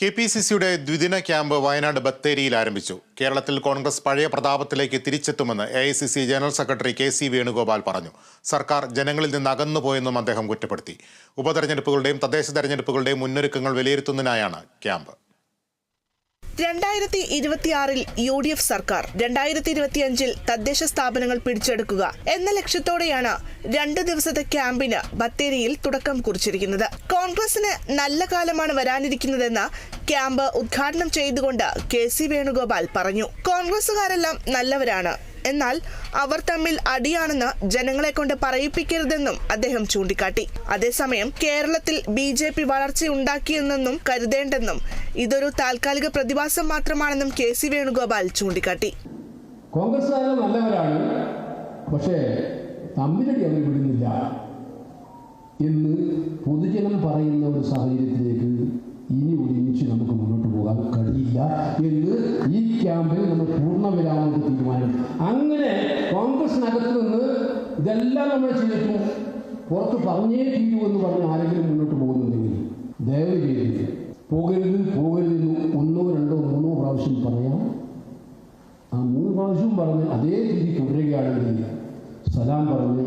K P C സിയുടെ ദ്വിദിന camp Wayanad ബത്തേരിയിൽ ആരംഭിച്ചു. കേരളത്തിൽ കോൺഗ്രസ് പഴയ പ്രതാപത്തിലേക്ക് തിരിച്ചെത്തുമെന്ന് A I C C general secretary K C Venugopal പറഞ്ഞു. സർക്കാർ ജനങ്ങളിൽ നിന്ന് അകന്നുപോയെന്നും അദ്ദേഹം കുറ്റപ്പെടുത്തി. ഉപതെരഞ്ഞെടുപ്പുകളുടെയും തദ്ദേശ തെരഞ്ഞെടുപ്പുകളുടെയും മുന്നൊരുക്കങ്ങൾ വിലയിരുത്തുന്നതിനായാണ് ക്യാമ്പ്. രണ്ടായിരത്തി ഇരുപത്തിയാറിൽ യു ഡി എഫ് സർക്കാർ രണ്ടായിരത്തി ഇരുപത്തിയഞ്ചിൽ തദ്ദേശ സ്ഥാപനങ്ങൾ പിടിച്ചെടുക്കുക എന്ന ലക്ഷ്യത്തോടെയാണ് രണ്ട് ദിവസത്തെ ക്യാമ്പിന് ബത്തേരിയിൽ തുടക്കം കുറിച്ചിരിക്കുന്നത്. കോൺഗ്രസിന് നല്ല കാലമാണ് വരാനിരിക്കുന്നതെന്ന് ക്യാമ്പ് ഉദ്ഘാടനം ചെയ്തുകൊണ്ട് കെ സി വേണുഗോപാൽ പറഞ്ഞു. കോൺഗ്രസുകാരെല്ലാം നല്ലവരാണ്. എന്നാൽ അവർ തമ്മിൽ അടിയാണെന്ന് ജനങ്ങളെ കൊണ്ട് പറയിപ്പിക്കരുതെന്നും അദ്ദേഹം ചൂണ്ടിക്കാട്ടി. അതേസമയം കേരളത്തിൽ ബി ജെ പി വളർച്ചയുണ്ടാക്കിയെന്നും കരുതേണ്ടെന്നും ഇതൊരു താൽക്കാലിക പ്രതിഭാസം മാത്രമാണെന്നും കെ സി വേണുഗോപാൽ ചൂണ്ടിക്കാട്ടി. കോൺഗ്രസ്സുകാരെ നല്ലവരാണ് പക്ഷേ തമ്മിലടി എന്ന് പൊതുജനം പറയുന്ന ഒരു സാഹചര്യത്തിലേക്ക് ഇനി ഒരുമിച്ച് നമുക്ക് മുന്നോട്ട് പോകാൻ കഴിയില്ല എന്ന് ഈ ക്യാമ്പിൽ നമ്മൾ പൂർണവിരാമത്തിൽ തീരുമാനം. അങ്ങനെ കോൺഗ്രസിനകത്ത് നിന്ന് ഇതെല്ലാം നമ്മൾ ചെയ്തിട്ടു പുറത്ത് പറഞ്ഞേ തീരൂ എന്ന് പറഞ്ഞ് ആരെങ്കിലും മുന്നോട്ട് പോകുന്നുണ്ടെങ്കിൽ ദയവ് ചെയ്ത് പോകരുത് പോകരുതെന്ന് ഒന്നോ രണ്ടോ മൂന്നോ പ്രാവശ്യം പറയാം. ആ മൂന്ന് പ്രാവശ്യം പറഞ്ഞ് അതേ രീതി തുടരുകയാണെങ്കിൽ സലാം പറഞ്ഞ്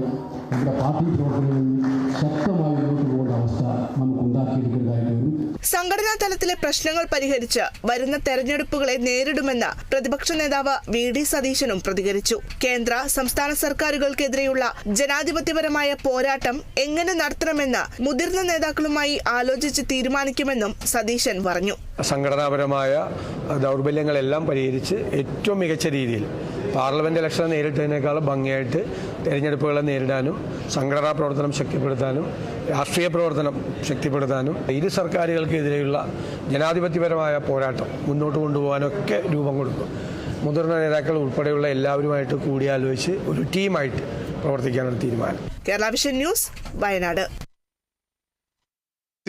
നമ്മുടെ പാർട്ടി പ്രവർത്തനങ്ങളിൽ ശക്തമായി മുന്നോട്ട് പോകേണ്ട അവസ്ഥ നമുക്ക് ഉണ്ടാക്കിയെടുക്കേണ്ടതായിട്ട് വരും സംഘടനാ തലത്തിലെ പ്രശ്നങ്ങൾ പരിഹരിച്ച് വരുന്ന തെരഞ്ഞെടുപ്പുകളെ നേരിടുമെന്ന് പ്രതിപക്ഷ നേതാവ് വി ഡി സതീശനും പ്രതികരിച്ചു. കേന്ദ്ര സംസ്ഥാന സർക്കാരുകൾക്കെതിരെയുള്ള ജനാധിപത്യപരമായ പോരാട്ടം എങ്ങനെ നടത്തണമെന്ന് മുതിർന്ന നേതാക്കളുമായി ആലോചിച്ച് തീരുമാനിക്കുമെന്നും സതീശൻ പറഞ്ഞു. സംഘടനാപരമായ ദൗർബല്യങ്ങളെല്ലാം പരിഹരിച്ച് ഏറ്റവും മികച്ച രീതിയിൽ പാർലമെന്റ് ഇലക്ഷൻ നേരിട്ടതിനേക്കാൾ ഭംഗിയായിട്ട് തിരഞ്ഞെടുപ്പുകളെ നേരിടാനും സംഘടനാ പ്രവർത്തനം ശക്തിപ്പെടുത്താനും രാഷ്ട്രീയ പ്രവർത്തനം ശക്തിപ്പെടുത്താനും ഇരു സർക്കാരുകൾക്കെതിരെയുള്ള ജനാധിപത്യപരമായ പോരാട്ടം മുന്നോട്ട് കൊണ്ടുപോകാനൊക്കെ രൂപം കൊടുക്കും. മുതിർന്ന നേതാക്കൾ ഉൾപ്പെടെയുള്ള എല്ലാവരുമായിട്ട് കൂടിയാലോചിച്ച് ഒരു ടീമായിട്ട് പ്രവർത്തിക്കാനാണ് തീരുമാനം. Kerala vision news Wayanad.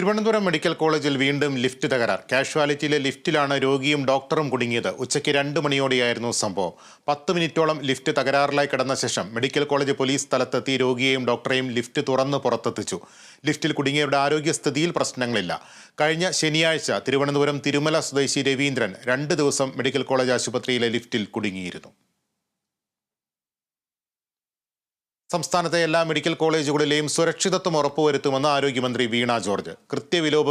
Thiruvananthapuram medical കോളേജിൽ വീണ്ടും ലിഫ്റ്റ് തകരാർ. കാഷ്വാലിറ്റിയിലെ ലിഫ്റ്റിലാണ് രോഗിയും ഡോക്ടറും കുടുങ്ങിയത്. ഉച്ചയ്ക്ക് രണ്ട് മണിയോടെയായിരുന്നു സംഭവം. പത്ത് മിനിറ്റോളം ലിഫ്റ്റ് തകരാറിലായി കിടന്ന ശേഷം മെഡിക്കൽ കോളേജ് പോലീസ് സ്ഥലത്തെത്തി രോഗിയെയും ഡോക്ടറെയും ലിഫ്റ്റ് തുറന്ന് പുറത്തെത്തിച്ചു. ലിഫ്റ്റിൽ കുടുങ്ങിയവരുടെ ആരോഗ്യസ്ഥിതിയിൽ പ്രശ്നങ്ങളില്ല. കഴിഞ്ഞ ശനിയാഴ്ച തിരുവനന്തപുരം തിരുമല സ്വദേശി രവീന്ദ്രൻ രണ്ട് ദിവസം മെഡിക്കൽ കോളേജ് ആശുപത്രിയിലെ ലിഫ്റ്റിൽ കുടുങ്ങിയിരുന്നു. സംസ്ഥാനത്തെ എല്ലാ മെഡിക്കൽ കോളേജുകളിലെയും സുരക്ഷിതത്വം ഉറപ്പുവരുത്തുമെന്ന് ആരോഗ്യമന്ത്രി വീണ ജോർജ്. കൃത്യവിലോപങ്ങൾ